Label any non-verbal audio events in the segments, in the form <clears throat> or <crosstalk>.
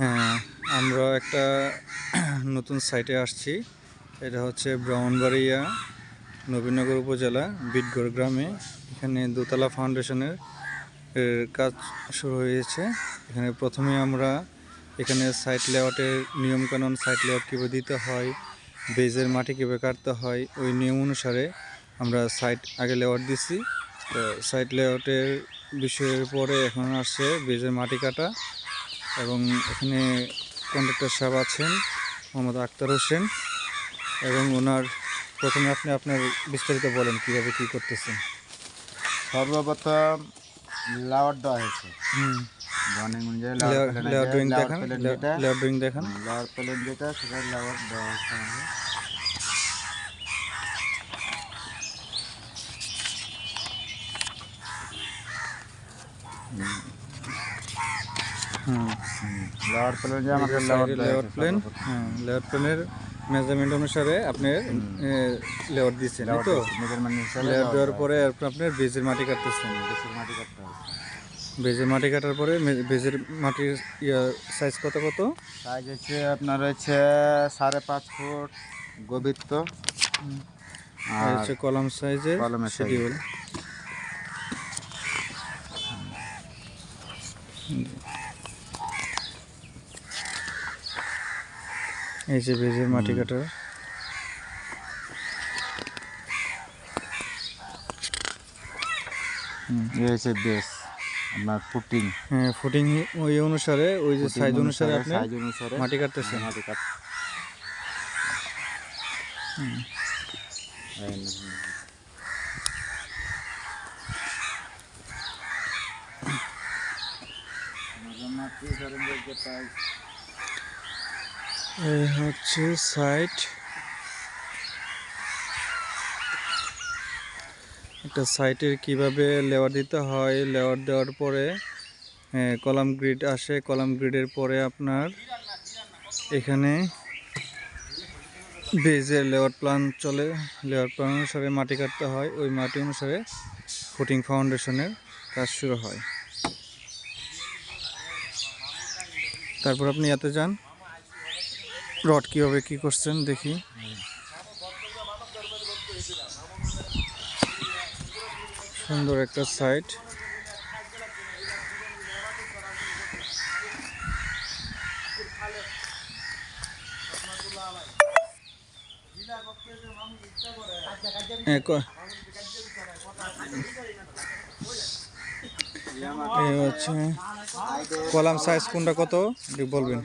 হ্যাঁ আমরা একটা <clears throat> নতুন সাইটে আসছি। এটা হচ্ছে ব্রাহ্মণবাড়িয়া নবীনগর উপজেলা, বিটগড় গ্রামে। এখানে দোতলা ফাউন্ডেশনের কাজ শুরু হয়েছে। এখানে প্রথমে আমরা এখানে সাইট লেআউটের নিয়মকানুন সাইট লেআউট কীভাবে দিতে হয় বেজের মাটি কীভাবে কাটতে হয়, ওই নিয়ম অনুসারে আমরা সাইট আগে লেআউট দিছি। তো সাইট লেআউটের বিষয়ের পরে এখন আসছে বেজের মাটি কাটা। এবং এখানে কন্ডাক্টর সাহেব আছেন মোহাম্মদ আক্তার হোসেন এবং ওনার প্রথমে আপনি আপনার বিস্তারিত বলেন কীভাবে কী করতেছেন। সর্বপ্রথম লাওয়ার দেওয়া হয়েছে। বর্নিং অনুযায়ী লাওয়ার প্লেন যেটা ড্রয়িং দেখান লাওয়ার প্লেন যেটা সেটা লাওয়ার দেওয়া হচ্ছে আমাদের। হুম প্লেন যে আমাদের হয়েছে প্লেন হ্যাঁ লেআউট প্লেনের মেজারমেন্ট অনুসারে আপনি লেআউট দিচ্ছেন তো? হিসাবে দেওয়ার পরে আপনার বেজের মাটি কাটতেছেন। দেশের মাটি কাটতে হবে। বেজের মাটি কাটার পরে বেজের মাটির সাইজ কত কত? সাইজ হচ্ছে আপনার হচ্ছে সাড়ে পাঁচ ফুট গভীরত্ব। আর আর হচ্ছে কলাম সাইজের শিডিউল এই যে বেজের মাটি কাটার। হচ্ছে বেস আপনার ফুটিং হ্যাঁ ফুটিং ওই অনুসারে ওই যে সাইজ অনুসারে আপনি সাইজ অনুসারে মাটি কাটতেছেন। মাটি কাট এই না, হুম। মাটি ধরেন যে যেটা এই হচ্ছে সাইট। একটা সাইটের কীভাবে লেয়ার দিতে হয়, লেয়ার দেওয়ার পরে কলাম গ্রিড আসে, কলাম গ্রিডের পরে আপনার এখানে বেজের লেয়ার প্ল্যান চলে। লেয়ার প্ল্যান অনুসারে মাটি কাটতে হয়, ওই মাটি অনুসারে ফুটিং ফাউন্ডেশনের কাজ শুরু হয়। তারপর আপনি এতে যান। রড কীভাবে কী করছেন দেখি। সুন্দর একটা সাইট। এই হচ্ছে কলাম সাইজ কোনটা কত? বলবেন।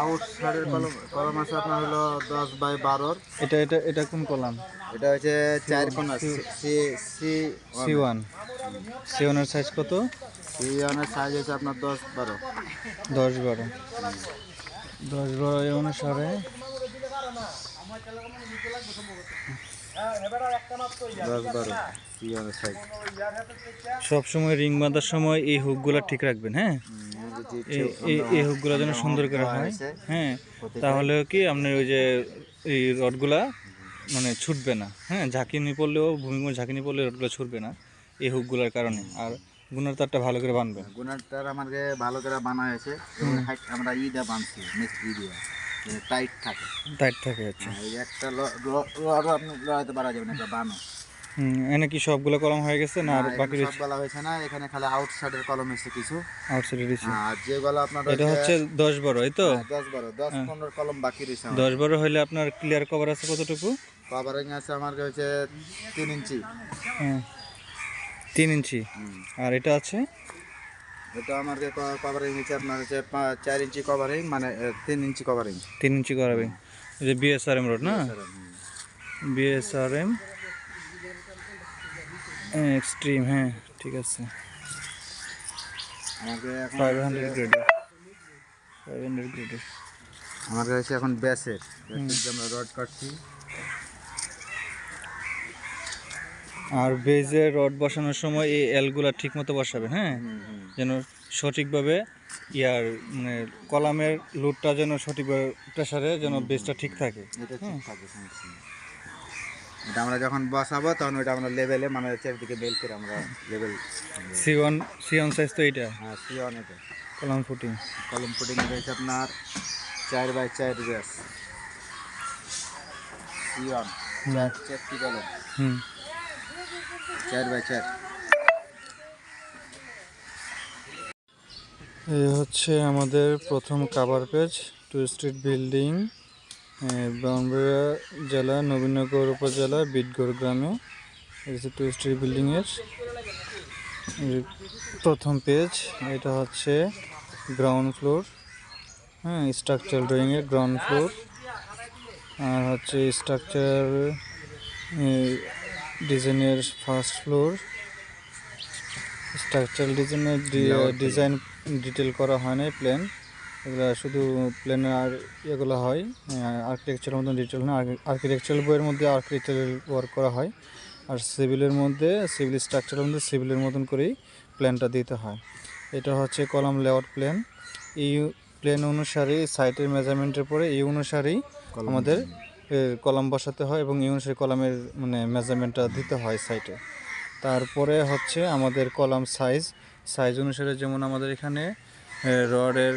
আউট সাইডের কলম কলম আছে আপনার হলো দশ বাই বারোর। এটা এটা এটা কোন কলাম? এটা হচ্ছে চার কোনা C C C one. C ওয়ানের সাইজ কত? সি ওয়ানের সাইজ হচ্ছে আপনার দশ বারো। দশ বারো। দশ বারো এই অনুসারে সাইজ সবসময় রিং বাঁধার সময় এই হুকগুলো ঠিক রাখবেন হ্যাঁ? এই- হুকগুলো যেন সুন্দর করে হয় হ্যাঁ? তাহলে কি আপনার ওই যে এই রডগুলা মানে ছুটবে না হ্যাঁ? ঝাঁকিনি পড়লেও ভূমিকম্প ঝাঁকিনি পড়লে রডগুলো ছুটবে না এই হুকগুলোর কারণে। আর গুনার তারটা ভালো করে বানবে গুনার তার আমাকে ভালো করে বানা হয়েছে। আমরা দিয়ে বানছি মিস্ত্রি দিয়ে। টাইট থাকে। টাইট থাকে হচ্ছে এই যে একটা রড আপনি লড়াইতে পারা যাবে না একটা বানো। এনে কি সবগুলো কলম হয়ে গেছে না আর বাকি সব বলা হয়েছে না এখানে খালি আউটসাইডের কলম এসেছে কিছু। আউটসাইডে দিচ্ছি আর যেগুলো আপনার এটা হচ্ছে দশ বারো এই তো? হ্যাঁ, দশ বারো দশ পনেরো কলম বাকি রয়েছে দশ বারো হলে আপনার ক্লিয়ার কভার আছে কতটুকু? কভারিং আছে আমার হচ্ছে তিন ইঞ্চি। হ্যাঁ তিন ইঞ্চি। আর এটা আছে? এটা আমার কভারিং হচ্ছে আপনার হচ্ছে চার ইঞ্চি কভারিং মানে তিন ইঞ্চি কভারিং তিন ইঞ্চি এই যে বিএসআরএম রোড না? বিএসআরএম এক্সট্রিম হ্যাঁ ঠিক আছে। ফাইভ হান্ড্রেড গ্রেডের ফাইভ হান্ড্রেড গ্রেডের আমার কাছে এখন ব্যাসের। ব্যাসের আমরা রড কাটছি আর বেজে রড বসানোর সময় এই এলগুলা ঠিক মতো বসাবেন হ্যাঁ যেন সঠিকভাবে ইয়ার মানে কলামের লোডটা যেন সঠিকভাবে প্রেসারে যেন বেজটা ঠিক থাকে এটা থাকে এটা আমরা যখন বসাবো তখন ওইটা আমরা লেভেলে মানে চারিদিকে বেল করে আমরা level C one C one size তো এইটা? হ্যাঁ সি অন এটা। কলম ফুটিং। কলম পুটিং রয়েছে আপনার চার বাই চার ব্যাস সি অন চার চারটি কলম হুম। চার বাই চার। এই হচ্ছে আমাদের প্রথম cover page two street building Brahmanbaria জেলা, নবীনগর উপজেলা বিটগড় গ্রামে। হচ্ছে টু স্ট্রিট বিল্ডিংয়ের প্রথম পেজ এটা হচ্ছে গ্রাউন্ড ফ্লোর হ্যাঁ স্ট্রাকচার ড্রয়িংয়ের গ্রাউন্ড ফ্লোর আর হচ্ছে স্ট্রাকচার ডিজাইনের ফার্স্ট ফ্লোর স্ট্রাকচারাল ডিজাইনের ডিজাইন ডিটেল করা হয় নাই প্ল্যান এগুলো শুধু প্ল্যানের আর এগুলো হয়। আর্কিটেকচারের মতন ডিটেল না। আর্কিটেকচারাল বইয়ের মধ্যে আর্কিটেকচারাল ওয়ার্ক করা হয়। আর সিভিলের মধ্যে সিভিল স্ট্রাকচারের মধ্যে সিভিলের মতন করেই প্ল্যানটা দিতে হয়। এটা হচ্ছে কলাম লেআউট প্ল্যান এই প্ল্যান অনুসারে সাইটের মেজারমেন্টের পরে এই অনুসারেই আমাদের কলাম বসাতে হয় এবং এই অনুসারে কলামের মানে মেজারমেন্টটা দিতে হয় সাইটে তারপরে হচ্ছে আমাদের কলাম সাইজ সাইজ অনুসারে যেমন আমাদের এখানে রডের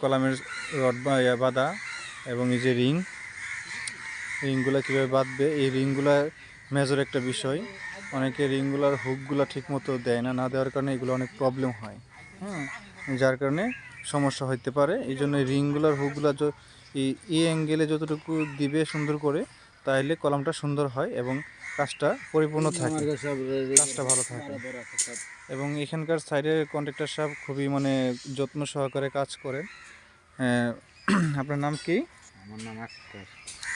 কলামের রড বাঁধা এবং এই যে রিং রিংগুলো কীভাবে বাঁধবে, এই রিংগুলো মেজর একটা বিষয়। অনেকে রিংগুলার হুকগুলো ঠিকমতো দেয় না না দেওয়ার কারণে এগুলো অনেক প্রবলেম হয়। হ্যাঁ যার কারণে সমস্যা হইতে পারে। এই জন্য রিংগুলার হুকগুলো এই অ্যাঙ্গেলে যতটুকু দিবে সুন্দর করে তাহলে কলামটা সুন্দর হয় এবং কাজটা পরিপূর্ণ থাকে। কাজটা ভালো থাকে। এবং এখানকার সাইডের কন্ট্রাক্টর সাহেব খুবই মানে যত্ন সহকারে কাজ করেন। আপনার নাম কি? আমার নাম আক্তার।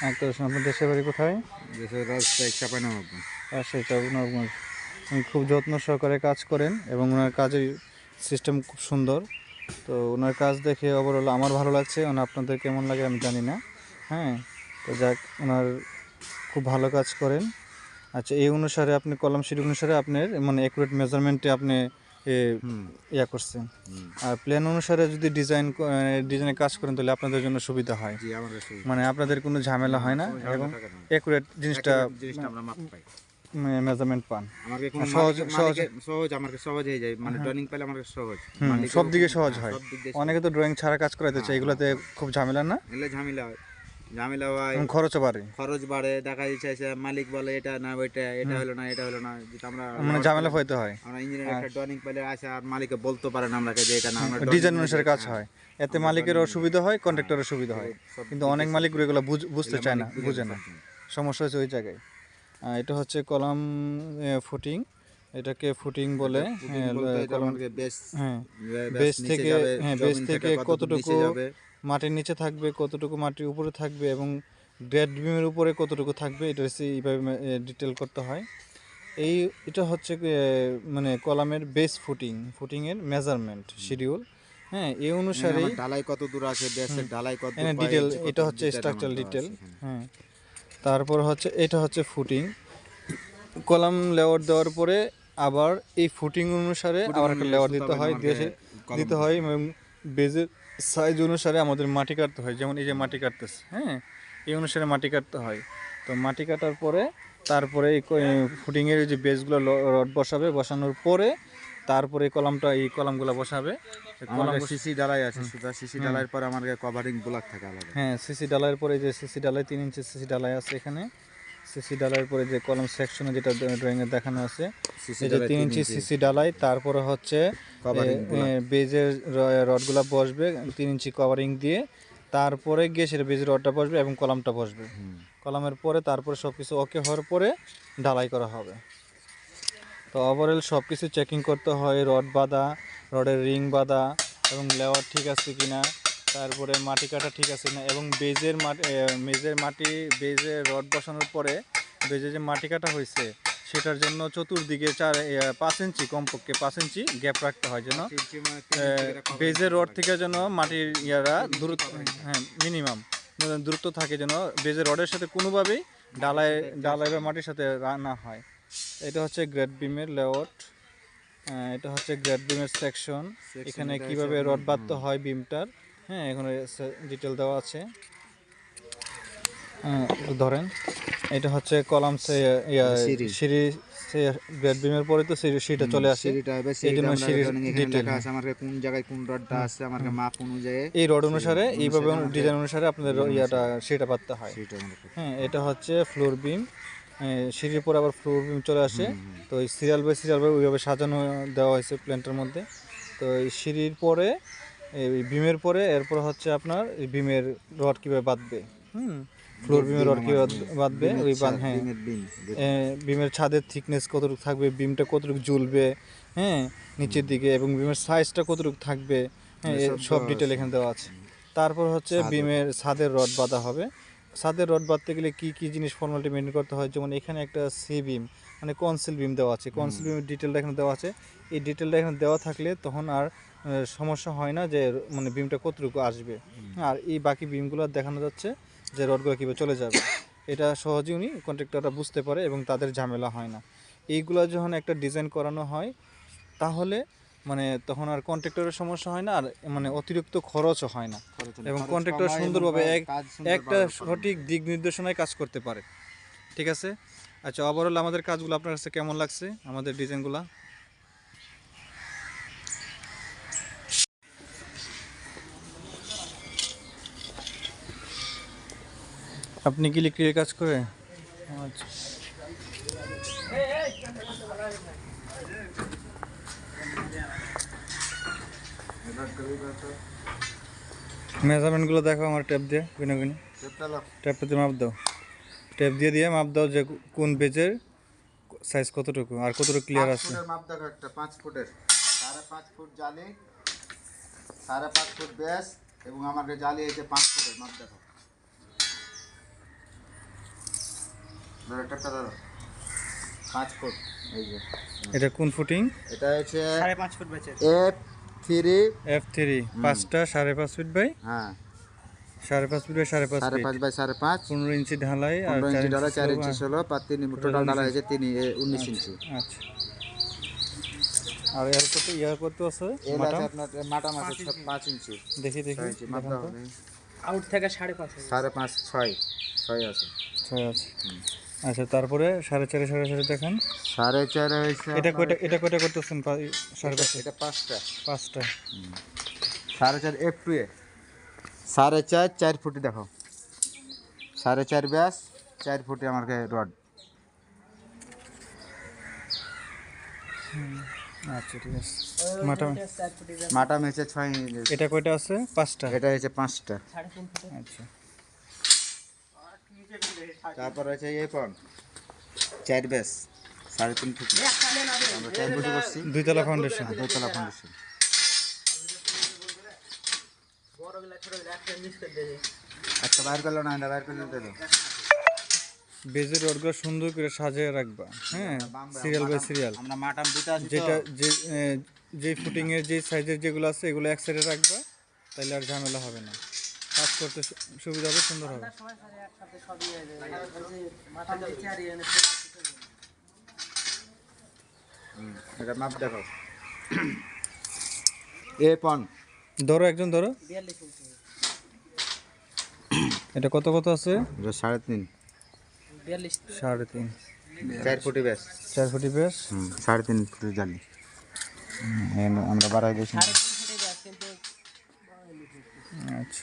আক্তার আপনার দেশের বাড়ি কোথায়? দেশের রাজশাহী চাবনগঞ্জ উনি খুব যত্ন সহকারে কাজ করেন এবং ওনার কাজের সিস্টেম খুব সুন্দর। তো ওনার কাজ দেখে ওভারঅল আমার ভালো লাগছে। ওনার আপনাদের কেমন লাগে আমি জানি না। হ্যাঁ তো যাক ওনার খুব ভালো কাজ করেন। আচ্ছা এই অনুসারে আপনি কলম শিট অনুসারে আপনার মানে অ্যাকুরেট মেজারমেন্টে আপনি এ, ইয়া করছেন। আর প্ল্যান অনুসারে যদি ডিজাইন ডিজাইনে কাজ করেন তাহলে আপনাদের জন্য সুবিধা হয়। মানে আপনাদের কোনো ঝামেলা হয় না এবং। অ্যাকুরেট জিনিসটা মেজারমেন্ট পান। আমাকে কোনো সহজ- মালিকের- সহজ- সহজ আমার কাছে সহজ হয়ে যায়। মানে ট্রেনিং পেলে আমার কাছে সহজ। সব দিকে সহজ হ্যাঁ, হয়। অনেকে তো ড্রয়িং ছাড়া কাজ করাইতে চায় এগুলোতে খুব ঝামেলা না? ঝামেলা হয়। ঝামেলা হয়। এবং খরচও বাড়ে। খরচ বাড়ে দেখা যাচ্ছে মালিক বলে এটা না ওইটা এটা হলো না এটা হলো না। যেটা আমরা মানে ঝামেলা হইতে হয়। আমরা ইঞ্জিনিয়ার একটা ড্রয়িং পেলে আসে আর মালিককে বলতে পারে না আমরা যে এটা না আমরা ডিজাইন অনুসারে কাজ হয়। এতে মালিকেরও সুবিধা হয় কন্ট্রাক্টরের সুবিধা হয়। কিন্তু অনেক মালিক এগুলো বুঝ- বুঝতে চায় না বুঝে না। সমস্যা হচ্ছে ওই জায়গায়। এটা হচ্ছে কলাম ফুটিং। এটাকে ফুটিং বলে হ্যাঁ, বেশ হ্যাঁ বেস থেকে হ্যাঁ বেস থেকে কতটুকু মাটির নিচে থাকবে কতটুকু মাটির উপরে থাকবে এবং গ্রেড বিমের উপরে কতটুকু থাকবে এটা হচ্ছে এইভাবে ডিটেল করতে হয়। এই এটা হচ্ছে মানে কলামের বেস ফুটিং ফুটিংয়ের মেজারমেন্ট শিডিউল হ্যাঁ এই অনুসারে ঢালাই কত দূর আছে বেসের ঢালাই কত ডিটেল এটা হচ্ছে স্ট্রাকচারাল ডিটেল হ্যাঁ। তারপর হচ্ছে এটা হচ্ছে ফুটিং কলাম লেয়ার দেওয়ার পরে আবার এই ফুটিং অনুসারে আবার একটা লেয়ার দিতে হয় দেশে দিতে হয় এবং বেজের সাইজ অনুসারে আমাদের মাটি কাটতে হয়। যেমন এই যে মাটি কাটতেছে হ্যাঁ? এই অনুসারে মাটি কাটতে হয়। তো মাটি কাটার পরে তারপরে এই ফুটিংয়ের যে বেসগুলো রড বসাবে বসানোর পরে তারপরে কলামটা এই কলামগুলো বসাবে। কলাম সিসি ডালাই আছে সুতা সিসি ডালাইয়ের পর আমার কভারিং ব্লক থাকে আলাদা। হ্যাঁ সিসি ডালাইয়ের পরে যে সিসি ডালাই তিন ইঞ্চি সিসি ডালাই আছে এখানে। সিসি ডালাইয়ের পরে যে কলম সেকশনে যেটা ড্রয়িংয়ে দেখানো আছে যে তিন ইঞ্চি সিসি ডালাই তারপরে হচ্ছে বেজের রডগুলো বসবে তিন ইঞ্চি কভারিং দিয়ে। তারপরে গিয়ে সেটা বেজের রডটা বসবে এবং কলামটা বসবে। কলামের পরে তারপরে সব কিছু ওকে হওয়ার পরে ঢালাই করা হবে। তো ওভারঅল সব কিছু চেকিং করতে হয় রড বাঁধা রডের রিং বাঁধা এবং লেওয়ার ঠিক আছে কি না তারপরে মাটি কাটা ঠিক আছে না এবং বেজের মাটি মেজের মাটি বেজে রড বসানোর পরে বেজে যে মাটি কাটা হয়েছে সেটার জন্য চতুর্দিকে চার পাঁচ ইঞ্চি কমপক্ষে পাঁচ ইঞ্চি গ্যাপ রাখতে হয় যেন বেজের রড থেকে যেন মাটির ইয়ারা দূরত্ব হ্যাঁ। মিনিমাম দূরত্ব থাকে যেন বেজের রডের সাথে কোনোভাবেই ডালাই ডালাই বা মাটির সাথে না হয়। এটা হচ্ছে গ্রেড বিমের লেআউট এটা হচ্ছে গ্রেড বিমের সেকশন এখানে কীভাবে রড বাঁধতে হয় বিমটার হ্যাঁ এখানে ডিটেল দেওয়া আছে। ধরেন এটা হচ্ছে কলাম সে সিঁড়ি। গ্রেড বিমের পরে তো সিঁড়ি সিঁড়িটা চলে আসে। সিঁড়িটা কোন জায়গায় কোন রডটা আছে আমার মাপ অনুযায়ী এই রড অনুসারে এইভাবে ডিজাইন অনুসারে আপনাদের ইয়াটা সেটা পাততে হয়। সিঁড়িটা হ্যাঁ। এটা হচ্ছে ফ্লোর বিম সিঁড়ির পর আবার ফ্লোর বিম চলে আসে। তো এই সিরিয়াল বাই সিরিয়াল বাই ওইভাবে সাজানো দেওয়া হয়েছে প্ল্যানটার মধ্যে। তো এই সিঁড়ির পরে এই বিমের পরে এরপর হচ্ছে আপনার এই বিমের রড কীভাবে বাঁধবে। হুম ফ্লোর বিমের রড কীভাবে বাঁধবে। ওই হ্যাঁ। বিমের ছাদের থিকনেস কতটুকু থাকবে বিমটা কতটুকু জ্বলবে হ্যাঁ নিচের দিকে এবং বিমের সাইজটা কতটুকু থাকবে হ্যাঁ এর সব ডিটেল এখানে দেওয়া আছে। তারপর হচ্ছে বিমের ছাদের রড বাঁধা হবে। ছাদের রড বাঁধতে গেলে কি কি জিনিস ফর্মালিটি মেনটেন করতে হয়? যেমন এখানে একটা সি বিম মানে কনসিল বিম দেওয়া আছে। কনসিল বিমের ডিটেলটা এখানে দেওয়া আছে। এই ডিটেলটা এখানে দেওয়া থাকলে তখন আর সমস্যা হয় না যে মানে বিমটা কতটুকু আসবে। আর এই বাকি বিমগুলো দেখানো যাচ্ছে যে রডগুলো কীভাবে চলে যাবে। এটা সহজে উনি কন্ট্রাক্টররা বুঝতে পারে এবং তাদের ঝামেলা হয় না। এইগুলো যখন একটা ডিজাইন করানো হয় তাহলে মানে তখন আর কন্ট্রাক্টরের সমস্যা হয় না আর মানে অতিরিক্ত খরচও হয় না। এবং কন্ট্রাক্টর সুন্দরভাবে এক একটা সঠিক দিক নির্দেশনায় কাজ করতে পারে। ঠিক আছে? আচ্ছা ওভারঅল আমাদের কাজগুলো আপনার কাছে কেমন লাগছে? আমাদের ডিজাইনগুলো? আপনি কি লিক্রির কাজ করে? আচ্ছা। মেজারমেন্টগুলো দেখো আমার ট্যাপ দিয়ে গুনে গুনে। চেপটা ট্যাপটা দিয়ে মাপ দাও। ট্যাপ দিয়ে দিয়ে মাপ দাও যে কোন পেজের সাইজ কতটুকু আর কতটুকু ক্লিয়ার আছে ফুটের মাপ দেখো একটা পাঁচ ফুটের। সাড়ে পাঁচ ফুট জালি সাড়ে পাঁচ ফুট ব্যাস এবং আমার জালি হয়েছে পাঁচ ফুটের মাপ দেখো। পাঁচ ফুট এই যে। এটা কোন ফুটিং এটা হচ্ছে সাড়ে পাঁচ ফুট বেচে এফ থ্রি এফ থ্রি পাঁচটা সাড়ে পাঁচ ফিট বাই? হ্যাঁ। সাড়ে পাঁচ ফিট বাই সাড়ে পাঁচ সাড়ে পাঁচ বাই সাড়ে পাঁচ। পনেরো ইঞ্চি ঢালাই আর পনেরো চার ইঞ্চি ডালা চার ইঞ্চি ষোলো পাঁচ তিন টোটাল ডালা হয়েছে তিন উনিশ ইঞ্চি। আচ্ছা। আর এর কত ইয়ার কত আছে? মাটা আপনার মাটাম আছে ছ- পাঁচ ইঞ্চি। দেখি দেখি দাও তো। আউট থেকে সাড়ে পাঁচ হবে। সাড়ে পাঁচ ছয়। ছয় আছে। ছয় আছে। আচ্ছা তারপরে সাড়ে চারে সাড়ে চারে দেখান। সাড়ে চার হয়েছে এটা কয়টা এটা কয়টা করতেছেন সাড়ে পাঁচ এটা পাঁচটা। পাঁচটা। সাড়ে চার এফ টু এ। সাড়ে চার চার ফুটি দেখো। সাড়ে চার ব্যাস চার ফুটি আমার রড। আচ্ছা ঠিক আছে। মাটা মাটা মেচে ছয় এটা কয়টা আছে? পাঁচটা? এটা হচ্ছে পাঁচটা। আচ্ছা। তারপর হচ্ছে এই পন চার ব্যাস সাড়ে তিন ফুটি। আমরা চার ফুটি করছি দুইতলা ফাউন্ডেশন দোতলা ফাউন্ডেশন একটা একটা বাইর করল না এটা বাইর করলে। দেবো বেজের রডগুলো সুন্দর করে সাজিয়ে রাখবা। হ্যাঁ সিরিয়াল বাই সিরিয়াল। আমরা মাটাম যেটা যে যে ফুটিং এর যে সাইজের যেগুলো আছে এগুলো এক সাইডে রাখবা তাহলে আর ঝামেলা হবে না। কাজ করতে সুবিধা হবে সুন্দর হবে। এটা মাপ দেখো এ পন। ধরো একজন ধরো। এটা কত কত আছে? এটা সাড়ে তিন। সাড়ে তিন। চার ফুটি ব্যাস। চার ফুটি বেশ হুম সাড়ে তিন ফুটি জালি। আমরা বাড়াই দিয়েছি। ব্যাস আচ্ছা।